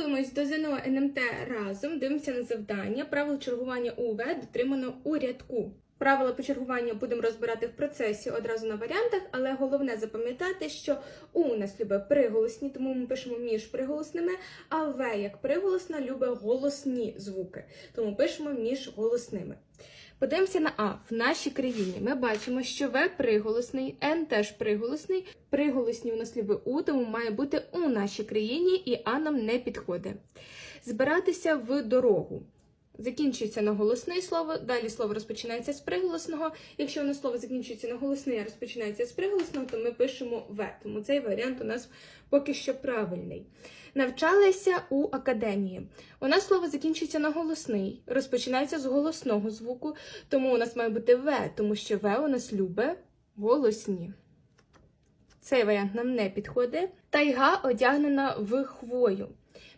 Готуємось до ЗНО НМТ разом, дивимося на завдання. Правило чергування УВ дотримано у рядку. Правила по чергуванню будемо розбирати в процесі одразу на варіантах, але головне запам'ятати, що У у нас любить приголосні, тому ми пишемо між приголосними, а В як приголосна любить голосні звуки, тому пишемо між голосними. Подивимося на А. В нашій країні ми бачимо, що В приголосний, Н теж приголосний. Приголосні у нас ліви У, тому має бути у нашій країні, і А нам не підходить. Збиратися в дорогу. Закінчується на голосне слово, далі слово розпочинається з приголосного. Якщо у нас слово закінчується на голосне, а розпочинається з приголосного, то ми пишемо В. Тому цей варіант у нас поки що правильний. Навчалися у академії. У нас слово закінчується на голосний, розпочинається з голосного звуку, тому у нас має бути В, тому що В у нас любе голосні. Цей варіант нам не підходить. Тайга одягнена в хвою.